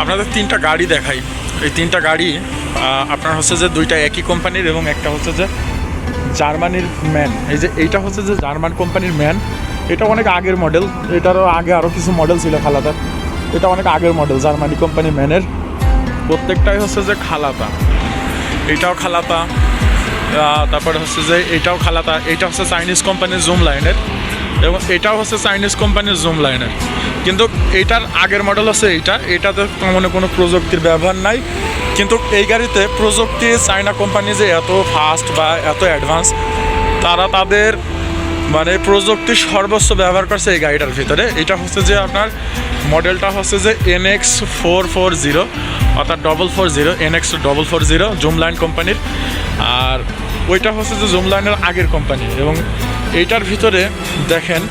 আপনাদের তিনটা গাড়ি দেখাই। এই তিনটা গাড়ি আপনার হচ্ছে যে দুইটা একই কোম্পানির এবং একটা হচ্ছে যে জার্মানির ম্যান। এই যে এইটা হচ্ছে যে জার্মান কোম্পানির ম্যান। এটা অনেক আগের মডেল। এটারও আগে আরও কিছু মডেল ছিল খালাতার এটা অনেক আগের মডেল, জার্মানি কোম্পানির ম্যানের। প্রত্যেকটাই হচ্ছে যে খালাতা এটাও খালাতা তারপরে হচ্ছে যে এটাও খালাতা এটা হচ্ছে চাইনিজ কোম্পানির জুম লাইনের। এবং এটাও হচ্ছে চাইনিজ কোম্পানির জুম লাইনের কিন্তু এইটার আগের মডেল হচ্ছে এইটা। এটাতে তেমন কোনো প্রযুক্তির ব্যবহার নাই। কিন্তু এই গাড়িতে প্রযুক্তি চায়না কোম্পানি যে এত ফাস্ট বা এত অ্যাডভান্স তারা তাদের মানে প্রযুক্তির সর্বোচ্চ ব্যবহার করছে এই গাড়িটার ভিতরে। এটা হচ্ছে যে আপনার মডেলটা হচ্ছে যে N X four four zero অর্থাৎ double four zero N X double four zero Zoomlion কোম্পানির আর ওইটা হচ্ছে যে জুম লাইনের আগের কোম্পানি এবং এইটার ভিতরে দেখেন,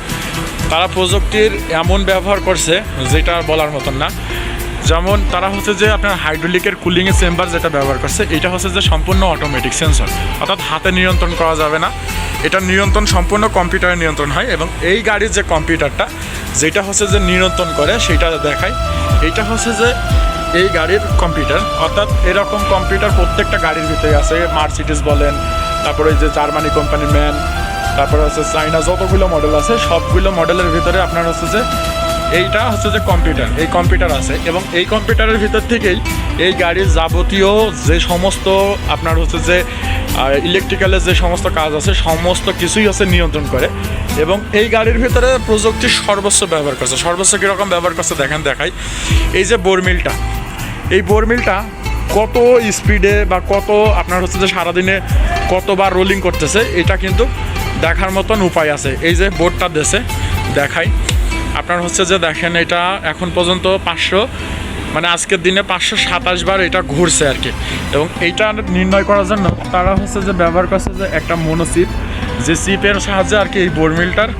তারা প্রযুক্তির এমন ব্যবহার করছে, যেটা বলার মতন না। যেমন তারা হচ্ছে যে আপনার হাইড্রোলিকের কুলিংয়ের চেম্বার যেটা ব্যবহার করছে, এটা হচ্ছে যে সম্পূর্ণ অটোমেটিক সেন্সর অর্থাৎ হাতে নিয়ন্ত্রণ করা যাবে না। এটা নিয়ন্ত্রণ, সম্পূর্ণ কম্পিউটারে নিয়ন্ত্রণ হয় এবং এই গাড়ির যে কম্পিউটারটা যেটা হচ্ছে যে নিয়ন্ত্রণ করে সেটা দেখায়। এটা হচ্ছে যে এই গাড়ির কম্পিউটার অর্থাৎ এরকম কম্পিউটার প্রত্যেকটা গাড়ির ভিতরে আছে মার্সিডিস বলেন, তারপরে যে জার্মানি কোম্পানির ম্যান তারপরে হচ্ছে চাইনা যতগুলো মডেল আছে, সবগুলো মডেলের ভিতরে আপনার হচ্ছে যে এইটা হচ্ছে যে কম্পিউটার এই কম্পিউটার আছে এবং এই কম্পিউটারের ভিতর থেকেই এই গাড়ির যাবতীয় যে সমস্ত আপনার হচ্ছে যে ইলেকট্রিক্যালের যে সমস্ত কাজ আছে, সমস্ত কিছুই হচ্ছে নিয়ন্ত্রণ করে এবং এই গাড়ির ভিতরে প্রযুক্তির সর্বোচ্চ ব্যবহার করছে। সর্বোচ্চ কীরকম ব্যবহার করছে দেখেন, দেখাই। এই যে বোরমিলটা এই বোরমিলটা কত স্পিডে বা কত আপনার হচ্ছে যে সারাদিনে কতবার রোলিং করতেছে, এটা কিন্তু দেখার মতন উপায় আছে। এই যে বোর্ডটা দেশে দেখাই। আপনার হচ্ছে যে দেখেন, এটা এখন পর্যন্ত পাঁচশো মানে আজকের দিনে পাঁচশো সাতাশ বার এটা ঘুরছে আর কি। এবং এইটা নির্ণয় করার জন্য তারা হচ্ছে যে ব্যবহার করছে যে একটা মনোচিপ, যে চিপের সাহায্যে আর কি এই বোরমিলটার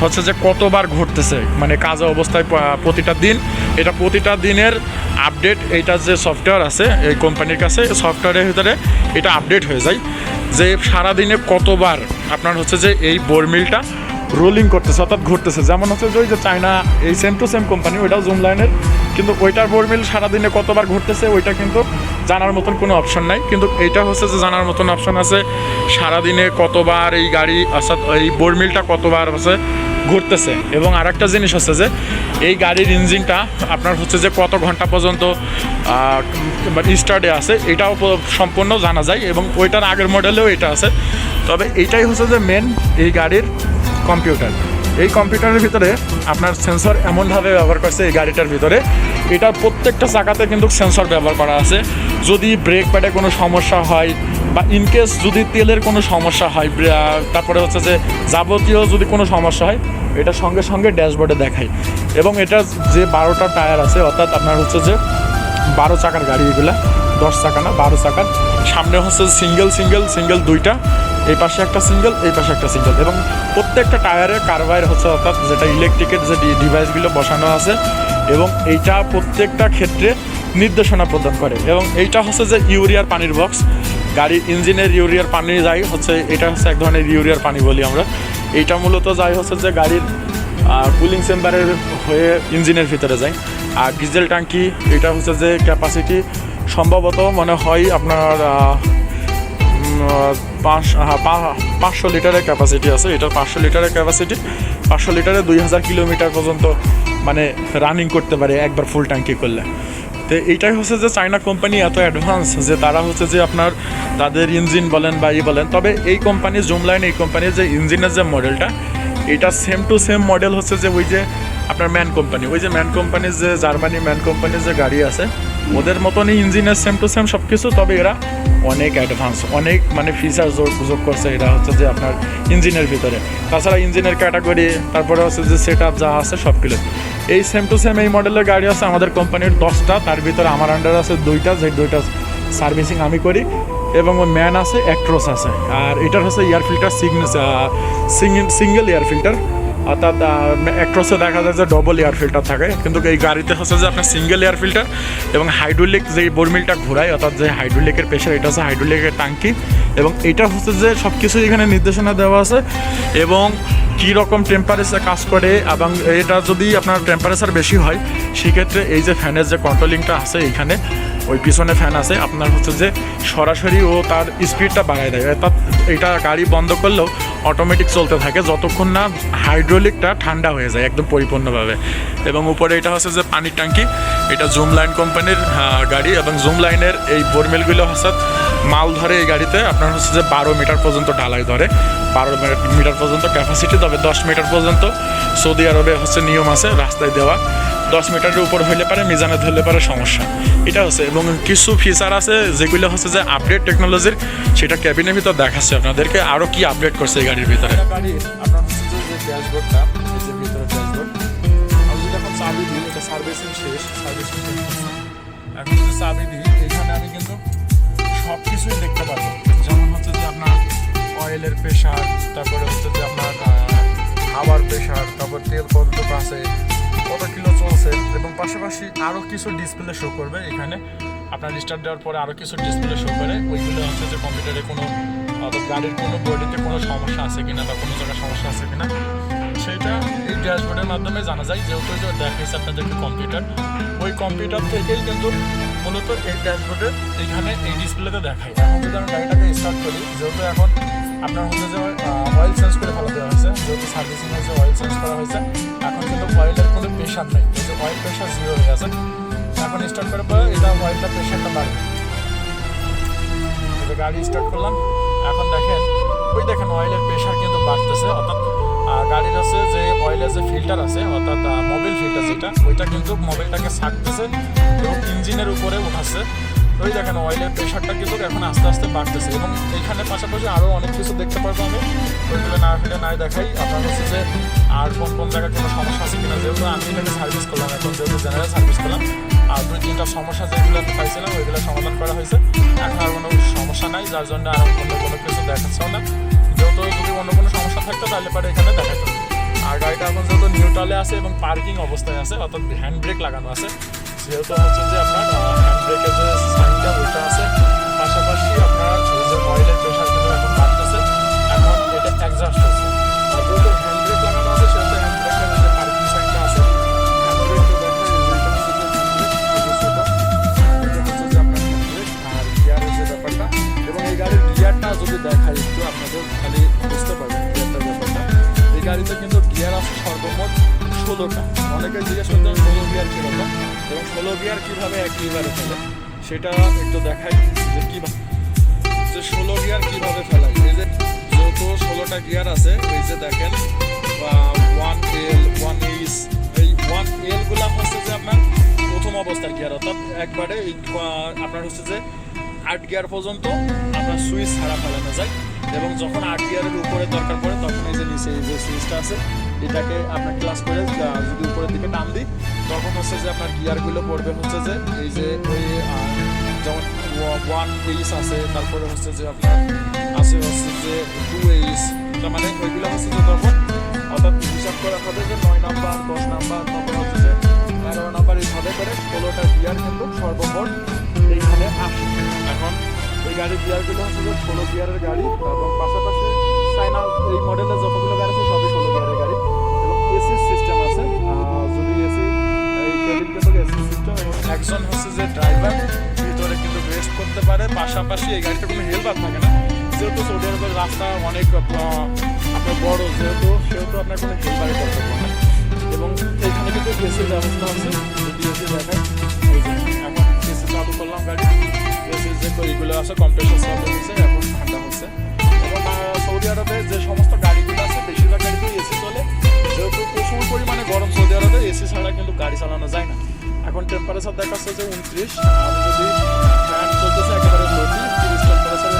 হচ্ছে যে কতবার ঘটতেছে মানে কাজে অবস্থায় প্রতিটা দিন, এটা প্রতিটা দিনের আপডেট এইটা যে সফটওয়্যার আছে, এই কোম্পানির কাছে সফটওয়্যারের ভিতরে এটা আপডেট হয়ে যায়। যে সারাদিনে কতবার আপনার হচ্ছে যে এই বোরমিলটা রোলিং করতেছে, অর্থাৎ ঘুরতেছে। যেমন হচ্ছে যে ওই যে চায়না, এই সেম টু সেম কোম্পানি ওইটাও জুম লাইনের কিন্তু ওইটার বোরমিল সারাদিনে কতবার ঘুরতেছে, ওইটা কিন্তু জানার মতন কোনো অপশন নাই। কিন্তু এইটা হচ্ছে যে জানার মতন অপশন আছে, সারাদিনে কতবার এই গাড়ি, অর্থাৎ এই বোরমিলটা কতবার হচ্ছে ঘুরতেছে। এবং আরেকটা জিনিস হচ্ছে যে, এই গাড়ির ইঞ্জিনটা আপনার হচ্ছে যে কত ঘণ্টা পর্যন্ত স্টার্টে আছে, এটাও সম্পূর্ণ জানা যায় এবং ওইটার আগের মডেলেও এটা আছে। তবে এটাই হচ্ছে যে মেন এই গাড়ির কম্পিউটার এই কম্পিউটারের ভিতরে আপনার সেন্সর এমনভাবে ব্যবহার করছে এই গাড়িটার ভিতরে। এটার প্রত্যেকটা চাকাতে কিন্তু সেন্সর ব্যবহার করা আছে। যদি ব্রেক প্যাডে কোনো সমস্যা হয় বা ইনকেস যদি তেলের কোনো সমস্যা হয় তারপরে হচ্ছে যে যাবতীয় যদি কোনো সমস্যা হয়, এটা সঙ্গে সঙ্গে ড্যাশবোর্ডে দেখায়। এবং এটা যে বারোটা টায়ার আছে, অর্থাৎ আপনার হচ্ছে যে বারো চাকার গাড়ি এগুলা, দশ চাকা না, বারো চাকার। সামনে হচ্ছে সিঙ্গেল সিঙ্গেল সিঙ্গেল দুইটা। এই পাশে একটা সিঙ্গেল, এই পাশে একটা সিঙ্গেল। এবং প্রত্যেকটা টায়ারে কার্বাইর হচ্ছে অর্থাৎ যেটা ইলেকট্রিকের যে ডিভাইসগুলো বসানো আছে, এবং এইটা প্রত্যেকটা ক্ষেত্রে নির্দেশনা প্রদান করে। এবং এইটা হচ্ছে যে ইউরিয়ার পানির বক্স গাড়ির ইঞ্জিনের ইউরিয়ার পানি যাই হচ্ছে, এটা হচ্ছে এক ধরনের ইউরিয়ার পানি বলি আমরা। এইটা মূলত যাই হচ্ছে যে গাড়ির কুলিং চেম্বারের হয়ে ইঞ্জিনের ভিতরে যায়। আর ডিজেল ট্যাঙ্কি এটা হচ্ছে যে ক্যাপাসিটি সম্ভবত মনে হয় আপনার পাঁচশো লিটারের ক্যাপাসিটি আছে। এটার পাঁচশো লিটারের ক্যাপাসিটি পাঁচশো লিটারে দুই হাজার কিলোমিটার পর্যন্ত মানে রানিং করতে পারে একবার ফুল ট্যাঙ্কি করলে। তো এইটাই হচ্ছে যে চায়না কোম্পানি এত অ্যাডভান্স যে তারা হচ্ছে যে আপনার, তাদের ইঞ্জিন বলেন বা ই বলেন, তবে এই কোম্পানির জুমলাইন এই কোম্পানির যে ইঞ্জিনের যে মডেলটা এটা সেম টু সেম মডেল হচ্ছে যে ওই যে আপনার ম্যান কোম্পানি ওই যে ম্যান কোম্পানির যে জার্মানি ম্যান কোম্পানির যে গাড়ি আছে, ওদের মতনই ইঞ্জিনের সেম টু সেম সব কিছু তবে এরা অনেক অ্যাডভান্স অনেক মানে ফিচার যোগ যোগ করছে এটা হচ্ছে যে আপনার ইঞ্জিনের ভিতরে। তাছাড়া ইঞ্জিনের ক্যাটাগরি তারপরে হচ্ছে যে সেট আপ যা আছে সব কিছু এই সেম টু সেম এই মডেলের গাড়ি আছে আমাদের কোম্পানির দশটা, তার ভিতরে আমার আন্ডার আছে দুইটা, যে দুইটা সার্ভিসিং আমি করি। এবং ম্যান আছে অ্যাক্ট্রোস আছে। আর এটার হচ্ছে air filter single air filter অর্থাৎ অ্যাক্ট্রসে দেখা যায় যে ডবল এয়ার ফিল্টার থাকে। কিন্তু এই গাড়িতে হচ্ছে যে আপনার সিঙ্গেল এয়ার ফিল্টার এবং হাইড্রোলিক যে বর্মিলটা ঘোরায়, অর্থাৎ যে হাইড্রোলিকের প্রেশার এটা হচ্ছে হাইড্রোলিকের টাঙ্কি। এবং এটা হচ্ছে যে সব কিছু এখানে নির্দেশনা দেওয়া আছে। এবং কী রকম টেম্পারেচার কাজ করে, এবং এটা যদি আপনার টেম্পারেচার বেশি হয়, সেক্ষেত্রে এই যে ফ্যানের যে কন্ট্রোলিংটা আছে এইখানে ওই পিছনে ফ্যান আছে, আপনার হচ্ছে যে সরাসরি ও তার স্পিডটা বাড়ায় দেয়। অর্থাৎ এটা গাড়ি বন্ধ করলেও অটোমেটিক চলতে থাকে, যতক্ষণ না হাইড্রোলিকটা ঠান্ডা হয়ে যায় একদম পরিপূর্ণভাবে। এবং উপরে এটা হচ্ছে যে পানির ট্যাঙ্কি, এটা জুম লাইন কোম্পানির গাড়ি এবং জুম লাইনের এই বোরমেলগুলো হচ্ছে মাল ধরে এই গাড়িতে, আপনার হচ্ছে যে বারো মিটার পর্যন্ত ঢালাই ধরে। বারো মিটার পর্যন্ত ক্যাপাসিটি তবে দশ মিটার পর্যন্ত সৌদি আরবে হচ্ছে নিয়ম আছে, রাস্তায় দেওয়া। দশ মিটারের উপর হইলে পারে, মিজানে ধরলে পারে, সমস্যা। এটা হচ্ছে, এবং কিছু ফিচার আছে যেগুলো হচ্ছে যে আপডেট টেকনোলজির সেটা ক্যাবিনের ভিতর দেখাচ্ছে আপনাদেরকে। আরও কি আপডেট করছে এই গাড়ির ভিতরে? গাড়ি, আপনার কিন্তু সব কিছুই দেখতে পারব। যেমন হচ্ছে যে আপনার অয়েলের প্রেশার তারপরে হচ্ছে যে আপনার হাওয়ার প্রেশার তারপর তেল কতটুকু আছে কত কিলো চলছে, এবং পাশাপাশি আরও কিছু ডিসপ্লে শো করবে এখানে। আপনার স্টার্ট দেওয়ার পরে আরও কিছু ডিসপ্লে শো করে। ওইগুলো হচ্ছে যে কম্পিউটারে কোনো গাড়ির কোনো বডিতে কোনো সমস্যা আছে কিনা বা কোনো জায়গায় সমস্যা আছে কিনা, সেটা এই ড্যাশবোর্ডের মাধ্যমে জানা যায়। যেহেতু যে দেখাইছে আপনাদেরকে কম্পিউটার ওই কম্পিউটার থেকেই কিন্তু মূলত এই ড্যাশবোর্ডে এইখানে এই ডিসপ্লেতে দেখায়। এখন যদি আমি গাড়িটাকে স্টার্ট করি, যেহেতু এখন আপনার হচ্ছে যে অয়েল চেঞ্জ করে ফেলা দেওয়া হয়েছে, যেহেতু সার্ভিসিং হয়েছে অয়েল চেঞ্জ করা হয়েছে, এখন কিন্তু অয়েলের কোনো প্রেশার নেই। যে অয়েল প্রেশার জিরো হয়ে গেছে, এখন স্টার্ট করার পরে এটা অয়েলটা প্রেশারটা বাড়বে। গাড়ি স্টার্ট করলাম, এখন দেখেন, ওই দেখেন অয়েলের প্রেশার কিন্তু বাড়তেছে, অর্থাৎ গাড়ির হচ্ছে যে অয়েলের যে ফিল্টার আছে, অর্থাৎ মোবিল ফিল্টার যেটা, ওইটা কিন্তু মোবিলটাকে ছাড়তেছে, এবং ইঞ্জিনের উপরে উঠাচ্ছে। ওই দেখেন অয়েলের প্রেশারটা কিন্তু এখন আস্তে আস্তে বাড়তেছে এবং এখানে পাশাপাশি আরও অনেক কিছু দেখতে পারব আমি। ওইগুলো না ফেলে নাই দেখাই। আপনার হচ্ছে যে আর কোন কোন জায়গায় কোনো সমস্যা আছে কিনা, যেহেতু আমি এটাকে সার্ভিস করলাম এখন, যেহেতু জেনারেল সার্ভিস করলাম, আর দুই তিনটা সমস্যা যেগুলো পাইছিলাম, ওইগুলো সমাধান করা হয়েছে। এখন আর কোনো সমস্যা নাই, যার জন্য আর অন্য কোনো কিছু দেখাচ্ছেও না। যেহেতু যদি অন্য কোনো সমস্যা থাকতো, তাহলে পরে এখানে দেখাতো আর গাড়িটা এখন যেহেতু নিউট্রালে আছে এবং পার্কিং অবস্থায় আছে, অর্থাৎ হ্যান্ড ব্রেক লাগানো আছে যেহেতু হচ্ছে যে আপনার ব্রেকের যে সাইনটা ওইটা আছে, পাশাপাশি আপনার যে অয়েলের প্রেশার কিন্তু এখন বাড়তেছে, এখন এটা অ্যাডজাস্ট হচ্ছে। কীভাবে এক ফেলে সেটা একটু দেখাই যে কীভাবে যে ষোলো গিয়ার কীভাবে ফেলাই এই যে যেহেতু ষোলোটা গিয়ার আছে, এই যে দেখেন ওয়ান এল ওয়ান এইস এই ওয়ান এলগুলা হচ্ছে যে আপনার প্রথম অবস্থার গিয়ার অর্থাৎ একবারে এই আপনার হচ্ছে যে আট গিয়ার পর্যন্ত আপনার সুইচ ছাড়া ফেলানো যায়। এবং যখন আট গিয়ারের উপরে দরকার পড়ে, তখন এই যে নিচে এই যে সুইচটা আছে এটাকে আপনার ক্লাস করে যদি উপরের দিকে টান দিই, তখন হচ্ছে যে আপনার গিয়ারগুলো পড়বে হচ্ছে যে এই যে ওই যেমন ওয়ান এইস আছে, তারপরে হচ্ছে যে আপনার আছে হচ্ছে যে টু এইস মানে ওইগুলো হচ্ছে যে তখন অর্থাৎ হিসাব করা হবে যে নয় নাম্বার, দশ নাম্বার, তারপর হচ্ছে যে এগারো নাম্বার, এইভাবে করে ষোলোটা গিয়ার কিন্তু সর্বমোট এইখানে আসে। এখন এই গাড়ির গিয়ারগুলো হচ্ছে যে ষোলো গিয়ারের গাড়ি, এবং পাশাপাশি চাইনা এই মডেলের যতগুলো গাড়ি আছে সবই ষোলো গিয়ারের ড্রাইভার ভিতরে কিন্তু রেস্ট করতে পারে, পাশাপাশি এই গাড়িতে কোনো হেলপার থাকে না। যেহেতু সৌদি আরবের রাস্তা অনেক আপনার বড়, যেহেতু, সেহেতু আপনার কোনো হেলপারের দরকার পড়ে না। এবং এইখানে কিন্তু এসির ব্যবস্থা আছে যদি এসি যে, এখন চালু করলাম গাড়ি। এসির যে এইগুলো আছে কম্প্রেসার চালু হচ্ছে, এখন ঠান্ডা হচ্ছে। এবং সৌদি আরবে যে সমস্ত গাড়িগুলো আছে, বেশিরভাগ গাড়িতেই এসি চলে। যেহেতু প্রচুর পরিমাণে গরম সৌদি আরবে এসি ছাড়া কিন্তু গাড়ি চালানো যায় না। এখন টেম্পারেচার দেখাচ্ছে যে উনত্রিশ। আমি যদি চলতেছে একেবারে তিরিশ যদি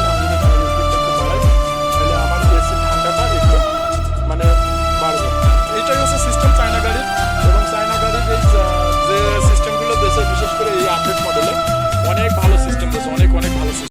তাহলে আমার ঠান্ডাটা একটু মানে বাড়বে। হচ্ছে সিস্টেম যে সিস্টেমগুলো দেশে বিশেষ করে এই আপডেট অনেক ভালো সিস্টেম অনেক অনেক ভালো সিস্টেম